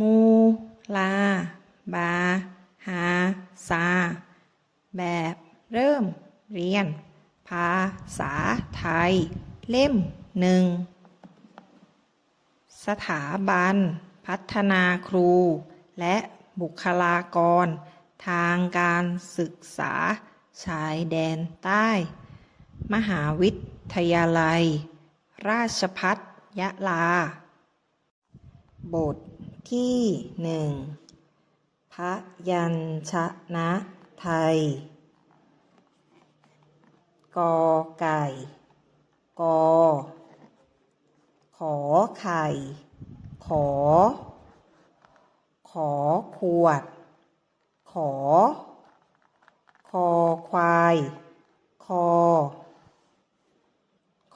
มูลา บา หาซาแบบเริ่มเรียน ภาษาไทย เล่มหนึ่ง สถาบัน พัฒนาครู และบุคลากร ทางการศึกษา ชายแดนใต้ มหาวิทยาลัย ราชพัฒยะลา บท ที่หนึ่งพระยัญชนะไทย กอไก่ กอ ขอไข่ ขอ ขอขวด ขอ คอควาย คอ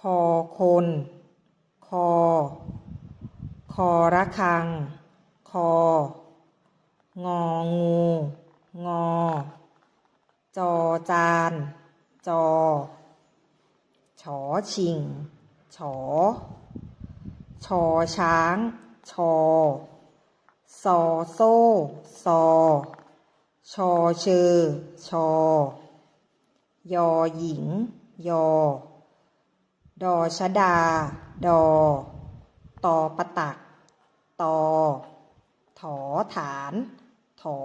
คอคน คอ คอระคัง คอ งองู งอ จอจาน จอ ฉอชิง ฉอ ชอช้าง ชอ ซอโซ่ ซอ ชอเชอ ชอ ยอหญิง ยอ ดอชดา ดอ ตอปะตัก ตอ ถอฐาน ถอ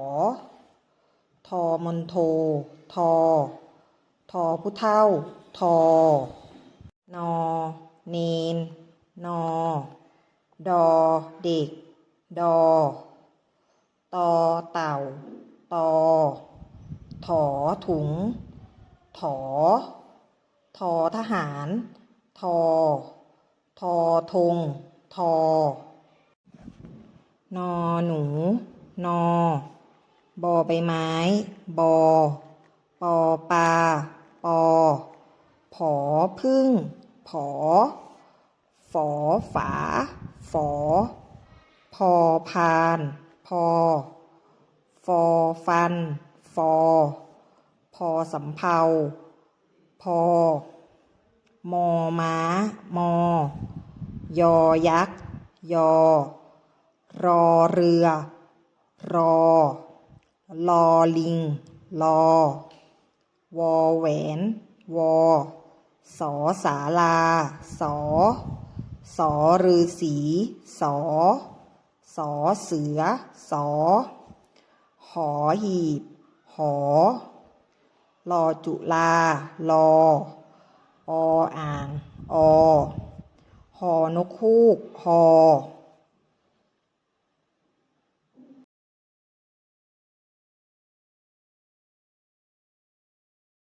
ทอมนโท ทอ ทอผู้เท่า ทอ นอ เนน นอ ดอเด็ก ดอ ตอเต่า ตอ ถอถุง ถอ ทอทหาร ทอ ทอธง ทอ นอหนู นอบอใบไม้ บอปอปลาปอผอพึ่ง ผอ ฝอฝา ฝอ พอพาน พอ ฟอฟัน ฟอ พอสำเภา พอ มอม้า มอ ยอยักษ์ ยอ รอเรือ รอ ลอลิง ลอ วอแหวน วอ สอสาลา สอ สอฤาษีสอ สอเสือ สอ หอหีบ หอ ลอจุลา ลอ ออ่าง อ หอนกคูก หอ